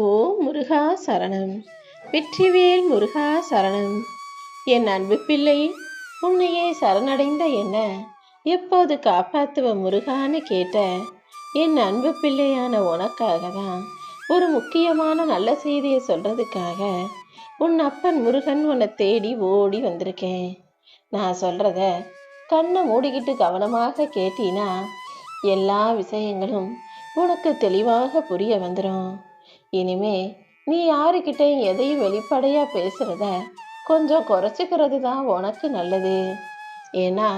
ஓ முருகா சரணம். வெற்றிவேல் முருகா சரணம். என் அன்பு பிள்ளை உன்னையே சரணடைந்த என்ன? எப்போது காப்பாத்துவ முருகான்னு கேட்ட. என் அன்பு பிள்ளையான உனக்காக தான் ஒரு முக்கியமான நல்ல செய்தியை சொல்றதுக்காக உன் அப்பன் முருகன் உன்னை தேடி ஓடி வந்திருக்கேன். நான் சொல்றத கண்ணை மூடிக்கிட்டு கவனமாக கேட்டீனா எல்லா விஷயங்களும் உனக்கு தெளிவாக புரிய வந்துடும் இனிமே நீ யாருக்கிட்டையும் எதையும் வெளிப்படையா பேசுறத கொஞ்சம் குறைச்சிக்கிறது தான் உனக்கு நல்லது. ஏன்னா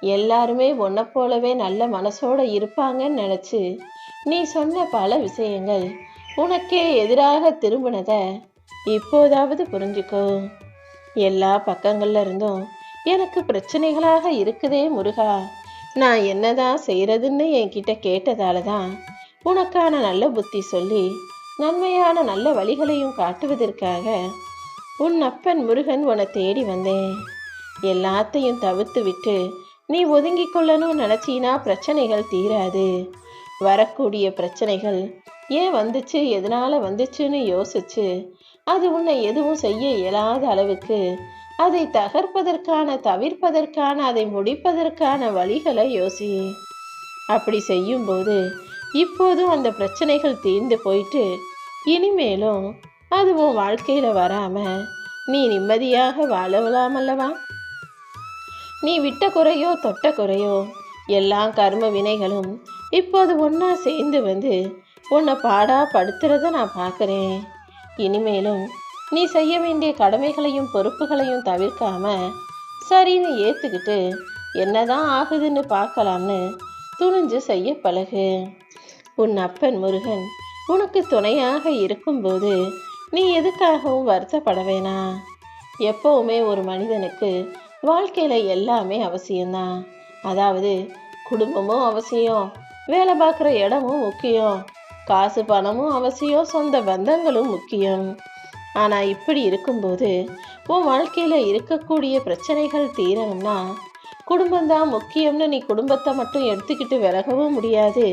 எல்லாருமே உன்னை போலவே நல்ல மனசோட இருப்பாங்கன்னு நினச்சி நீ சொன்ன பல விஷயங்கள் உனக்கே எதிராக திரும்பினத இப்போதாவது புரிஞ்சுக்கோ. எல்லா பக்கங்கள்ல இருந்தும் எனக்கு பிரச்சனைகளாக இருக்குதே முருகா. நான் என்னதான் செய்யறதுன்னு என்கிட்ட கேட்டதால தான் உனக்கான நல்ல புத்தி சொல்லி நன்மையான நல்ல வழிகளையும் காட்டுவதற்காக உன் அப்பன் முருகன் உன்னை தேடி வந்தேன். எல்லாத்தையும் தவிர்த்து விட்டு நீ ஒதுங்கிக் கொள்ளணும்னு நினச்சினா பிரச்சனைகள் தீராது. வரக்கூடிய பிரச்சனைகள் ஏன் வந்துச்சு எதனால வந்துச்சுன்னு யோசிச்சு அது உன்னை எதுவும் செய்ய இயலாத அளவுக்கு அதை தகர்ப்பதற்கான தவிர்ப்பதற்கான அதை முடிப்பதற்கான வழிகளை யோசி. அப்படி செய்யும்போது இப்போதும் அந்த பிரச்சனைகள் தீர்ந்து போயிட்டு இனிமேலும் அது உன் வாழ்க்கையில் வராமல் நீ நிம்மதியாக வாழலாம் அல்லவா நீ விட்ட குறையோ தொட்ட குறையோ எல்லா கர்ம வினைகளும் இப்போது ஒன்றா சேர்ந்து வந்து உன்னை பாடா படுத்துறத நான் பார்க்குறேன் இனிமேலும் நீ செய்ய வேண்டிய கடமைகளையும் பொறுப்புகளையும் தவிர்க்காம சரின்னு ஏற்றுக்கிட்டு என்னதான் ஆகுதுன்னு பார்க்கலாம்னு துணிஞ்சு செய்ய பழகு. உன் அப்பன் முருகன் உனக்கு துணையாக இருக்கும்போது நீ எதுக்காகவும் வருத்தப்பட வேணாம் எப்போவுமே ஒரு மனிதனுக்கு வாழ்க்கையில எல்லாமே அவசியம்தான். அதாவது குடும்பமும் அவசியம் வேலை பார்க்குற இடமும் முக்கியம் காசு பணமும் அவசியம் சொந்த பந்தங்களும் முக்கியம். ஆனால் இப்படி இருக்கும்போது உன் வாழ்க்கையில இருக்கக்கூடிய பிரச்சனைகள் தீரணும்னா குடும்பம்தான் முக்கியம்னு நீ குடும்பத்தை மட்டும் எடுத்துக்கிட்டு விலகவும் முடியாது.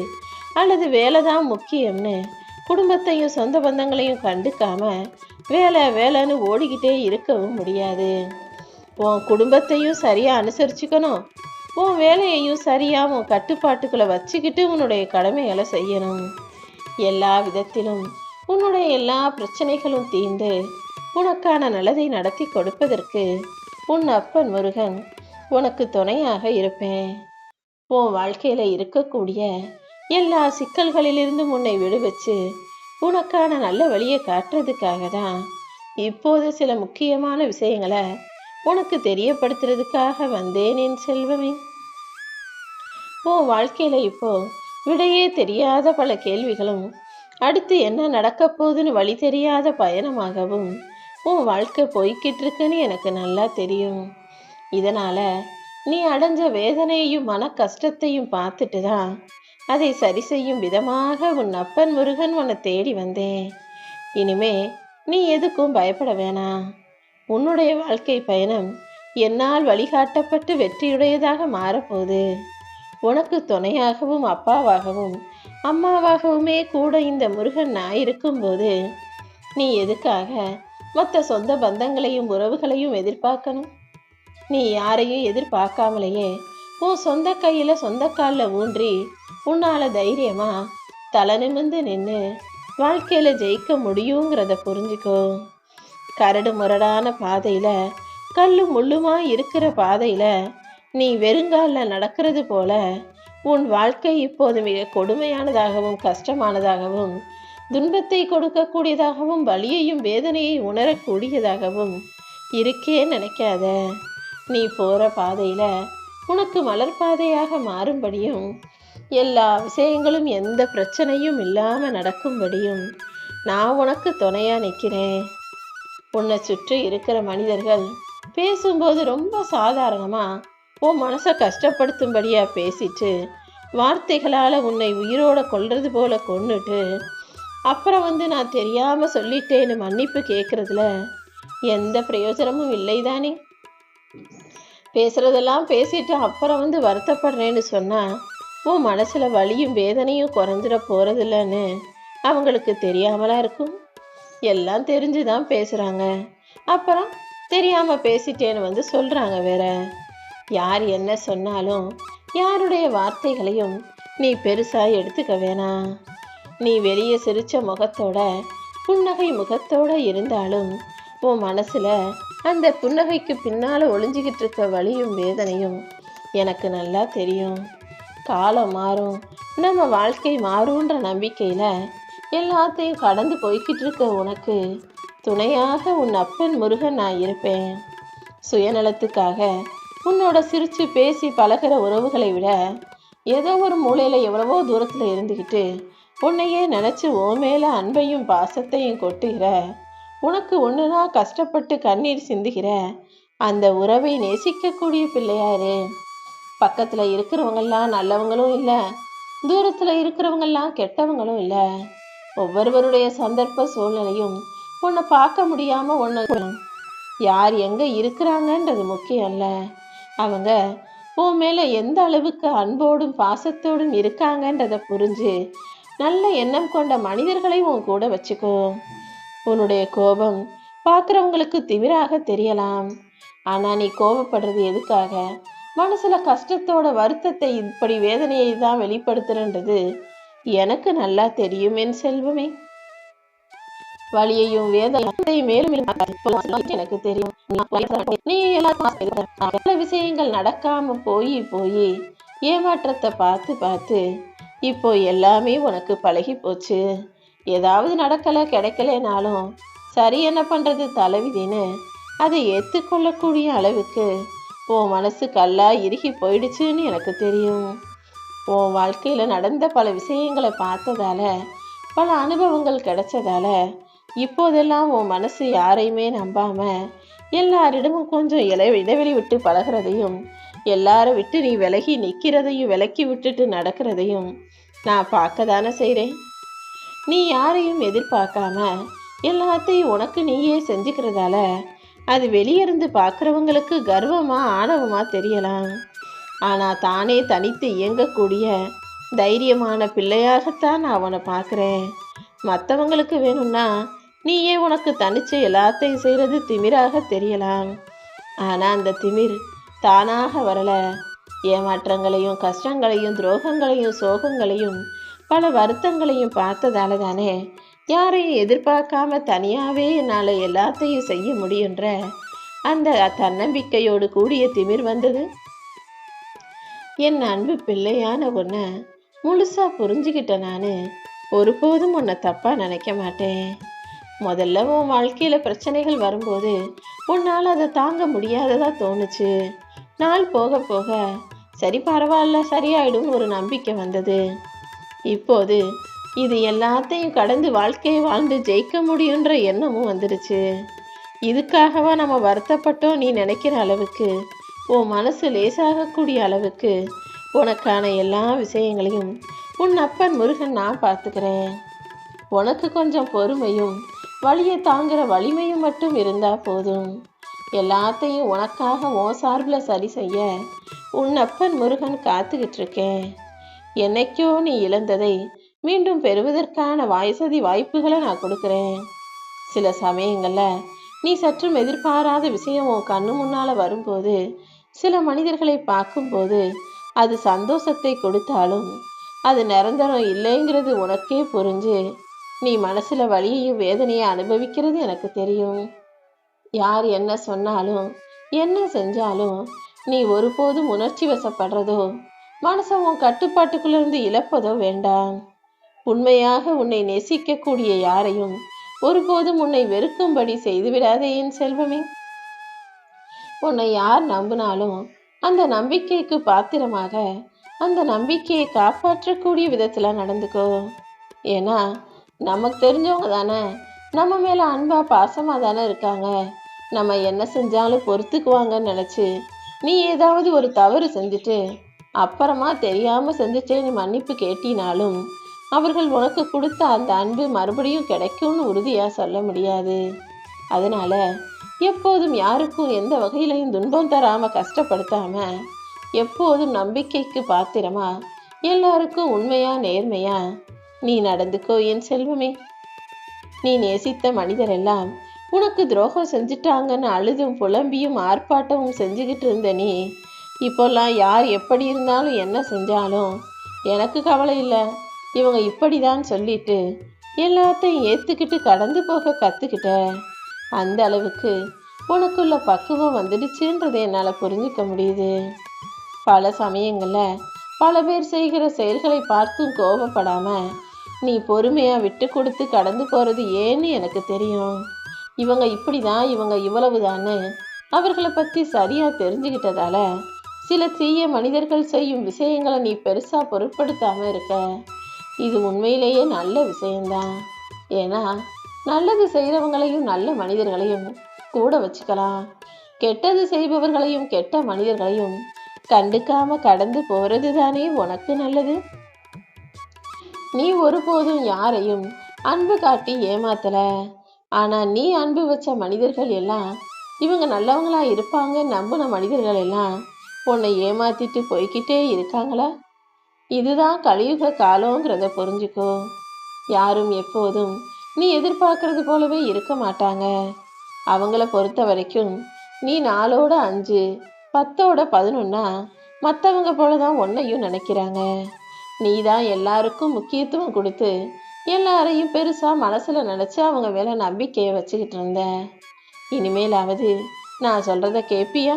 அல்லது வேலை தான் முக்கியம்னு குடும்பத்தையும் சொந்த பந்தங்களையும் கண்டுக்காம வேலை வேலைன்னு ஓடிக்கிட்டே இருக்கவும் முடியாது. உன் குடும்பத்தையும் சரியாக அனுசரிச்சுக்கணும். உன் வேலையையும் சரியாக உன் கட்டுப்பாட்டுக்குள்ளே வச்சுக்கிட்டு உன்னுடைய கடமைகளை செய்யணும். எல்லா விதத்திலும் உன்னுடைய எல்லா பிரச்சனைகளும் தீர்ந்து உனக்கான நல்லதை நடத்தி கொடுப்பதற்கு உன் அப்பன் முருகன் உனக்கு துணையாக இருப்பேன். உன் வாழ்க்கையில் இருக்கக்கூடிய எல்லா சிக்கல்களிலிருந்தும் உன்னை விடுவிச்சு உனக்கான நல்ல வழியை காட்டுறதுக்காக தான் இப்போது சில முக்கியமான விஷயங்களை உனக்கு தெரியப்படுத்துறதுக்காக வந்தேன் என் செல்வமே. உன் வாழ்க்கையில இப்போ விடையே தெரியாத பல கேள்விகளும் அடுத்து என்ன நடக்க போகுதுன்னு வழி தெரியாத பயணமாகவும் உன் வாழ்க்கை போய்கிட்டு இருக்குன்னு எனக்கு நல்லா தெரியும். இதனால் நீ அடைஞ்ச வேதனையையும் மன கஷ்டத்தையும் பார்த்துட்டு தான் அதை சரி செய்யும் விதமாக உன் அப்பன் முருகன் உன்னை தேடி வந்தேன் இனிமே நீ எதுக்கும் பயப்பட வேணாம் உன்னுடைய வாழ்க்கை பயணம் என்னால் வழிகாட்டப்பட்டு வெற்றியுடையதாக மாறப்போகுது. உனக்கு துணையாகவும் அப்பாவாகவும் அம்மாவாகவுமே கூட இந்த முருகன் நான் இருக்கும்போது நீ எதுக்காக மற்ற சொந்த பந்தங்களையும் உறவுகளையும் எதிர்பார்க்கணும்? நீ யாரையும் எதிர்பார்க்காமலேயே உன் சொந்த கையில் சொந்த காலில் ஊன்றி உன்னால தைரியமா தலை நிமிர்ந்து நின்று வாழ்க்கையில ஜெயிக்க முடியுங்கிறத புரிஞ்சுக்கோ. கரடு முரடான பாதையில கல்லு முள்ளுமா இருக்கிற பாதையில நீ வெறுங்காலில் நடக்கிறது போல உன் வாழ்க்கை இப்போது மிக கொடுமையானதாகவும் கஷ்டமானதாகவும் துன்பத்தை கொடுக்கக்கூடியதாகவும் வலியையும் வேதனையை உணரக்கூடியதாகவும் இருக்கே நினைக்காத. நீ போற பாதையில உனக்கு மலர் பாதையாக மாறும்படியும் எல்லா விஷயங்களும் எந்த பிரச்சனையும் இல்லாமல் நடக்கும்படியும் நான் உனக்கு துணையாக நிற்கிறேன் உன்னை சுற்றி இருக்கிற மனிதர்கள் பேசும்போது ரொம்ப சாதாரணமாக உன் மனசை கஷ்டப்படுத்தும்படியாக பேசிட்டு வார்த்தைகளால் உன்னை உயிரோட கொள்வது போல கொண்டுட்டு அப்புறம் வந்து நான் தெரியாமல் சொல்லிட்டேன்னு மன்னிப்பு கேட்குறதுல எந்த பிரயோஜனமும் இல்லை தானே பேசுறதெல்லாம் பேசிட்டு அப்புறம் வந்து வருத்தப்படுறேன்னு சொன்னா உன் மனசுல வலியும் வேதனையும் குறைஞ்சிட போகிறதில்லன்னு அவங்களுக்கு தெரியாமலா இருக்கும்? எல்லாம் தெரிஞ்சு தான் பேசுகிறாங்க அப்புறம்? தெரியாமல் பேசிட்டேன்னு வந்து சொல்கிறாங்க வேற. யார் என்ன சொன்னாலும் யாருடைய வார்த்தைகளையும் நீ பெருசாக எடுத்துக்க வேணாம் நீ வெளியே சிரிச்ச முகத்தோட புன்னகை முகத்தோட இருந்தாலும் உன் மனசுல அந்த புன்னகைக்கு பின்னால் ஒளிஞ்சிக்கிட்டு இருக்க வழியும் வேதனையும் எனக்கு நல்லா தெரியும். காலம் மாறும். நம்ம வாழ்க்கை மாறுன்ற நம்பிக்கையில் எல்லாத்தையும் கடந்து போய்கிட்டு இருக்க உனக்கு துணையாக உன் அப்பன் முருகன் நான் இருப்பேன். சுயநலத்துக்காக உன்னோட சிரிச்சு பேசி பழகிற உறவுகளை விட ஏதோ ஒரு மூலையில் எவ்வளவோ தூரத்தில் இருந்துக்கிட்டு உன்னையே நினச்சி ஓ மேலே அன்பையும் பாசத்தையும் கொட்டுகிற உனக்கு ஒன்றுனா கஷ்டப்பட்டு கண்ணீர் சிந்துகிற அந்த உறவை நேசிக்கக்கூடிய பிள்ளையாரு பக்கத்தில் இருக்கிறவங்கெல்லாம் நல்லவங்களும் இல்லை தூரத்தில் இருக்கிறவங்கெல்லாம் கெட்டவங்களும் இல்லை. ஒவ்வொருவருடைய சந்தர்ப்ப சூழ்நிலையும் உன்னை பார்க்க முடியாமல் ஒன்று யார் எங்கே இருக்கிறாங்கன்றது முக்கியம் இல்லை. அவங்க உன் மேலே எந்த அளவுக்கு அன்போடும் பாசத்தோடும் இருக்காங்கன்றத புரிஞ்சு நல்ல எண்ணம் கொண்ட மனிதர்களை உன் கூட வச்சுக்கோ. உன்னுடைய கோபம் பார்க்குறவங்களுக்கு திமிராக தெரியலாம். ஆனா நீ கோபப்படுறது எதுக்காக? மனசுல கஷ்டத்தோட வருத்தத்தை இப்படி வேதனையை தான் வெளிப்படுத்துறன்றது எனக்கு நல்லா தெரியும் என் செல்வமே. வழியையும் வேதனையும் மேலும் எனக்கு தெரியும். நீ பல விஷயங்கள் நடக்காம போய் போய் ஏமாற்றத்தை பார்த்து பார்த்து இப்போ எல்லாமே உனக்கு பழகி போச்சு ஏதாவது நடக்கலை கிடைக்கலனாலும் சரி என்ன பண்ணுறது தலைவிதின்னு அதை ஏற்றுக்கொள்ளக்கூடிய அளவுக்கு உன் மனசு கல்லா இறுகி போயிடுச்சுன்னு எனக்கு தெரியும். உன் வாழ்க்கையில் நடந்த பல விஷயங்களை பார்த்ததால பல அனுபவங்கள் கிடைச்சதால இப்போதெல்லாம் உன் மனசு யாரையுமே நம்பாமல் எல்லாரிடமும் கொஞ்சம் இலை இடைவெளி விட்டு பழகிறதையும் எல்லாரும் விட்டு நீ விலகி நிற்கிறதையும் விலக்கி விட்டுட்டு நடக்கிறதையும் நான் பார்க்க தானே செய்கிறேன் நீ யாரையும் எதிர்பார்க்காம எல்லாத்தையும் உனக்கு நீயே செஞ்சுக்கிறதால அது வெளியிருந்து பார்க்குறவங்களுக்கு கர்வமாக ஆணவமாக தெரியலாம். ஆனால் தானே தனித்து இயங்கக்கூடிய தைரியமான பிள்ளையாகத்தான் நான் அவனை பார்க்குறேன். மற்றவங்களுக்கு வேணும்னா நீயே உனக்கு தனிச்சு எல்லாத்தையும் செய்கிறது திமிராக தெரியலாம். ஆனால் அந்த திமிர் தானாக வரலை. ஏமாற்றங்களையும் கஷ்டங்களையும் துரோகங்களையும் சோகங்களையும் பல வருத்தங்களையும் பார்த்ததால தானே யாரையும் எதிர்பார்க்காம தனியாகவே என்னால் எல்லாத்தையும் செய்ய முடியுன்ற அந்த தன்னம்பிக்கையோடு கூடிய திமிர் வந்தது? என் அன்பு பிள்ளையான உன்னை முழுசா புரிஞ்சுக்கிட்ட நான். ஒருபோதும் உன்னை தப்பாக நினைக்க மாட்டேன். முதல்ல உன் வாழ்க்கையில் பிரச்சனைகள் வரும்போது உன்னால் அதை தாங்க முடியாததா தோணுச்சு. நாள் போக போக சரி பரவாயில்ல சரியாயிடும்னு ஒரு நம்பிக்கை வந்தது. இப்போது இது எல்லாத்தையும் கடந்து வாழ்க்கையை வாழ்ந்து ஜெயிக்க முடியுன்ற எண்ணமும் வந்துடுச்சு இதுக்காகவா நம்ம வருத்தப்பட்டோம் நீ நினைக்கிற அளவுக்கு? உன் மனசு லேசாகக்கூடிய அளவுக்கு? உனக்கான எல்லா விஷயங்களையும் உன் அப்பன் முருகன் நான் பார்த்துக்கிறேன். உனக்கு கொஞ்சம் பொறுமையும் வழியை தாங்குற வலிமையும் மட்டும் இருந்தால் போதும். எல்லாத்தையும் உனக்காக உன் சார்பில் சரி செய்ய உன் அப்பன் முருகன் காத்துக்கிட்டு இருக்கேன். என்னைக்கோ நீ இழந்ததை மீண்டும் பெறுவதற்கான வயசதி வாய்ப்புகளை நான் கொடுக்குறேன். சில சமயங்களில் நீ சற்றும் எதிர்பாராத விஷயம் உன் கண்ணு முன்னால் வரும்போது சில மனிதர்களை பார்க்கும்போது அது சந்தோஷத்தை கொடுத்தாலும் அது நிரந்தரம் இல்லைங்கிறது உனக்கே புரிஞ்சு நீ மனசில் வழியையும் வேதனையை அனுபவிக்கிறது எனக்கு தெரியும். யார் என்ன சொன்னாலும் என்ன செஞ்சாலும் நீ ஒருபோதும் உணர்ச்சி வசப்படுறதோ மனசை உன் கட்டுப்பாட்டுக்குள்ளிருந்து இழப்பதோ வேண்டாம். உண்மையாக உன்னை நேசிக்கக்கூடிய யாரையும் ஒருபோதும் உன்னை வெறுக்கும்படி செய்துவிடாதே என் செல்வமே. உன்னை யார் நம்பினாலும் அந்த நம்பிக்கைக்கு பாத்திரமாக அந்த நம்பிக்கையை காப்பாற்றக்கூடிய விதத்துல நடந்துக்கோ. ஏன்னா நமக்கு தெரிஞ்சவங்க தானே நம்ம மேல அன்பா பாசமா தானே இருக்காங்க. நம்ம என்ன செஞ்சாலும் பொறுத்துக்குவாங்கன்னு நினைச்சு நீ ஏதாவது ஒரு தவறு செஞ்சுட்டு அப்புறமா தெரியாமல் செஞ்சுட்டேன்னு மன்னிப்பு கேட்டினாலும் அவர்கள் உனக்கு கொடுத்த அந்த அன்பு மறுபடியும் கிடைக்கும்னு உறுதியாக சொல்ல முடியாது. அதனால் எப்போதும் யாருக்கும் எந்த வகையிலையும் துன்பம் தராமல் கஷ்டப்படுத்தாமல் எப்போதும் நம்பிக்கைக்கு பாத்திரமா எல்லாருக்கும் உண்மையா நேர்மையா நீ நடந்துக்கோ என் செல்வமே. நீ நேசித்த மனிதர் எல்லாம் உனக்கு துரோகம் செஞ்சுட்டாங்கன்னு அழுதும் புலம்பியும் ஆர்ப்பாட்டமும் செஞ்சுக்கிட்டு இருந்த நீ இப்போல்லாம் யார் எப்படி இருந்தாலும் என்ன செஞ்சாலும் எனக்கு கவலை இல்லை. இவங்க இப்படிதான் சொல்லிட்டு எல்லாத்தையும் ஏற்றுக்கிட்டு கடந்து போக கற்றுக்கிட்ட அந்த அளவுக்கு உனக்குள்ள பக்குவம் வந்துடுச்சுன்றதை என்னால் புரிஞ்சுக்க முடியுது. பல சமயங்களில் பல பேர் செய்கிற செயல்களை பார்த்தும் கோபப்படாமல் நீ பொறுமையாக விட்டு கொடுத்து கடந்து போகிறது ஏன்னு எனக்கு தெரியும். இவங்க இப்படி தான் இவங்க இவ்வளவுதான்னு அவர்களை பற்றி சரியாக தெரிஞ்சுக்கிட்டதால சில தீய மனிதர்கள் செய்யும் விஷயங்களை நீ பெருசாக பொருட்படுத்தாமல் இருக்க. இது உண்மையிலேயே நல்ல விஷயம்தான். ஏன்னா நல்லது செய்கிறவங்களையும் நல்ல மனிதர்களையும் கூட வச்சுக்கலாம். கெட்டது செய்பவர்களையும் கெட்ட மனிதர்களையும் கண்டுக்காம கடந்து போறது தானே உனக்கு நல்லது? நீ ஒருபோதும் யாரையும் அன்பு காட்டி ஏமாத்தல. ஆனா நீ அன்பு வச்ச மனிதர்கள் எல்லாம் இவங்க நல்லவங்களா இருப்பாங்க நம்பின மனிதர்கள் எல்லாம் உன்னை ஏமாத்திட்டு போய்கிட்டே இருக்காங்களா? இதுதான் கலியுக காலங்கிறத புரிஞ்சுக்கோ. யாரும் எப்போதும் நீ எதிர்பார்க்கறது போலவே இருக்க மாட்டாங்க. அவங்கள பொறுத்த வரைக்கும் நீ நாலோட அஞ்சு பத்தோட பதினொன்னா மற்றவங்க போல தான் உன்னையும் நினைக்கிறாங்க. நீ தான் எல்லாருக்கும் முக்கியத்துவம் கொடுத்து எல்லாரையும் பெருசாக மனசில் நினச்சி அவங்க மேலே நம்பிக்கையை வச்சுக்கிட்டு இருந்த. இனிமேலாவது நான் சொல்கிறத கேட்பியா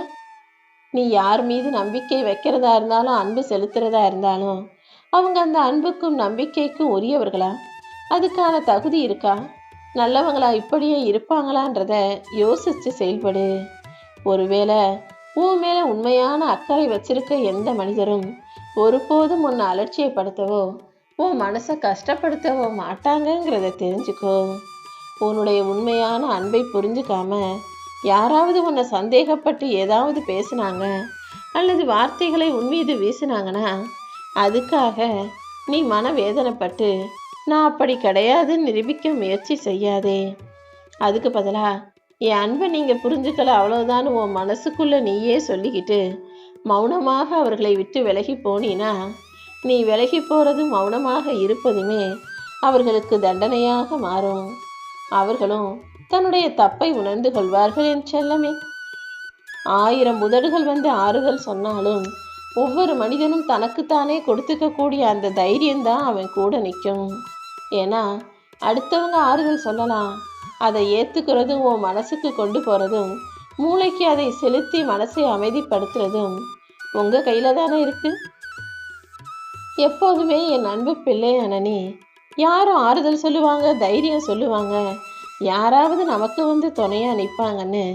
நீ யார் மீது நம்பிக்கை வைக்கிறதா இருந்தாலும் அன்பு செலுத்துறதா இருந்தாலும் அவங்க அந்த அன்புக்கும் நம்பிக்கைக்கும் உரியவர்களா? அதுக்கான தகுதி இருக்கா? நல்லவங்களா இப்படியே இருப்பாங்களான்றத யோசிச்சு செயல்படு. ஒருவேளை உன் மேல உண்மையான அக்கறை வச்சிருக்க எந்த மனிதரும் ஒருபோதும் உன்னை அலட்சியப்படுத்தவோ உன் மனசை கஷ்டப்படுத்தவோ மாட்டாங்கங்கிறத தெரிஞ்சுக்கோ. உன்னுடைய உண்மையான அன்பை புரிஞ்சுக்காம யாராவது உன்னை சந்தேகப்பட்டு ஏதாவது பேசுனாங்க அல்லது வார்த்தைகளை உன் மீது வீசினாங்கன்னா அதுக்காக நீ மனவேதனைப்பட்டு நான் அப்படி கிடையாதுன்னு நிரூபிக்க முயற்சி செய்யாதே. அதுக்கு பதிலாக என் அன்பை நீங்கள் புரிஞ்சுக்கல அவ்வளோதான் உன் மனசுக்குள்ளே நீயே சொல்லிக்கிட்டு மௌனமாக அவர்களை விட்டு விலகி போனீனா நீ விலகி போகிறது மௌனமாக இருப்பதுமே அவர்களுக்கு தண்டனையாக மாறும். அவர்களும் தன்னுடைய தப்பை உணர்ந்து கொள்வார்கள் என் செல்லமே. ஆயிரம் உதடுகள் வந்து ஆறுதல் சொன்னாலும் ஒவ்வொரு மனிதனும் தனக்குத்தானே கொடுத்துக்கக்கூடிய அந்த தைரியம்தான் அவன் கூட நிற்கும். ஏன்னா அடுத்தவங்க ஆறுதல் சொல்லலாம். அதை ஏற்றுக்கிறதும் உன் மனசுக்கு கொண்டு போகிறதும் மூளைக்கு அதை செலுத்தி மனசை அமைதிப்படுத்துறதும் உங்கள் கையில் தானே இருக்கு? எப்போதுமே என் அன்பு பிள்ளை அனனி யாரும் ஆறுதல் சொல்லுவாங்க தைரியம் சொல்லுவாங்க யாராவது நமக்கு வந்து துணையாக நிற்பாங்கன்னு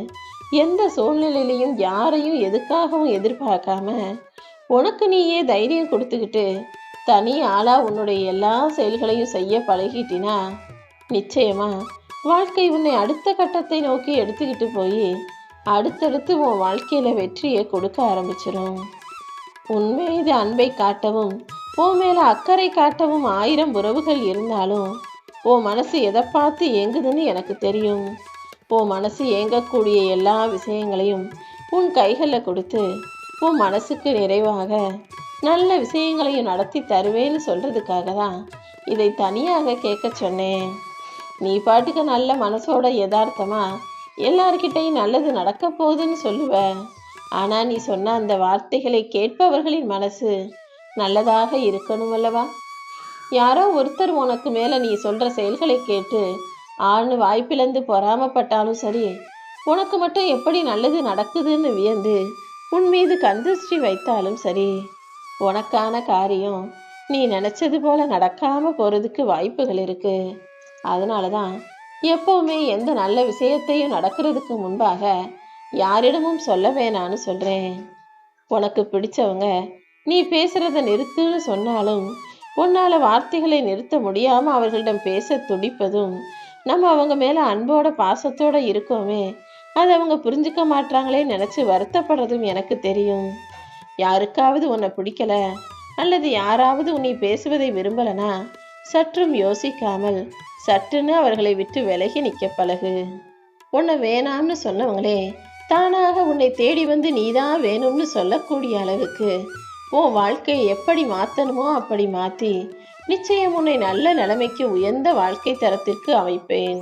எந்த சூழ்நிலையிலையும் யாரையும் எதுக்காகவும் எதிர்பார்க்காம உனக்கு நீயே தைரியம் கொடுத்துக்கிட்டு தனி ஆளாக உன்னுடைய எல்லா செயல்களையும் செய்ய பழகிட்டினா நிச்சயமாக வாழ்க்கை உன்னை அடுத்த கட்டத்தை நோக்கி எடுத்துக்கிட்டு போய் அடுத்தடுத்து உன் வாழ்க்கையில் வெற்றியை கொடுக்க ஆரம்பிச்சிடும் உன்மீது அன்பை காட்டவும் உன் மேலே அக்கறை காட்டவும் ஆயிரம் உறவுகள் இருந்தாலும் உன் மனசு எதை பார்த்து ஏங்குதுன்னு எனக்கு தெரியும். உன் மனசு ஏங்கக்கூடிய எல்லா விஷயங்களையும் உன் கைகளில் கொடுத்து உன் மனசுக்கு நிறைவாக நல்ல விஷயங்களையும் நடத்தி தருவேன்னு சொல்கிறதுக்காக தான் இதை தனியாக கேட்க சொன்னேன். நீ பாட்டுக்கு நல்ல மனசோட யதார்த்தமாக எல்லார்கிட்டையும் நல்லது நடக்க போகுதுன்னு சொல்லுவ. ஆனால் நீ சொன்ன அந்த வார்த்தைகளை கேட்பவர்களின் மனசு நல்லதாக இருக்கணும் அல்லவா? யாரோ ஒருத்தர் உனக்கு மேலே நீ சொல்கிற செயல்களை கேட்டு ஆண் வாய்ப்பிழந்து பொறாமப்பட்டாலும் சரி உனக்கு மட்டும் எப்படி நல்லது நடக்குதுன்னு வியந்து உன் மீது கந்திருஷ்டி வைத்தாலும் சரி உனக்கான காரியம் நீ நினச்சது போல் நடக்காமல் போகிறதுக்கு வாய்ப்புகள் இருக்குது அதனால தான் எப்போவுமே எந்த நல்ல விஷயத்தையும் நடக்கிறதுக்கு முன்பாக யாரிடமும் சொல்ல வேணான்னு சொல்கிறேன் உனக்கு பிடிச்சவங்க நீ பேசுகிறத நிறுத்துன்னு சொன்னாலும் உன்னால வார்த்தைகளை நிறுத்த முடியாம அவர்களிடம் பேச துடிப்பதும் நம்ம அவங்க மேல அன்போட பாசத்தோட இருக்கோமே அதை அவங்க புரிஞ்சுக்க மாட்டாங்களே நினைச்சு வருத்தப்படுறதும் எனக்கு தெரியும். யாருக்காவது உன்னை பிடிக்கல அல்லது யாராவது உன்னை பேசுவதை விரும்பலனா சற்றும் யோசிக்காமல் சற்றுன்னு அவர்களை விட்டு விலகி நிற்க பழகு. உன்னை வேணாம்னு சொன்னவங்களே தானாக உன்னை தேடி வந்து நீதான் வேணும்னு சொல்லக்கூடிய அளவுக்கு உன் வாழ்க்கையை எப்படி மாற்றணுமோ அப்படி மாற்றி நிச்சயம் உன்னை நல்ல நிலைமைக்கு உயர்ந்த வாழ்க்கை தரத்திற்கு அமைப்பேன்.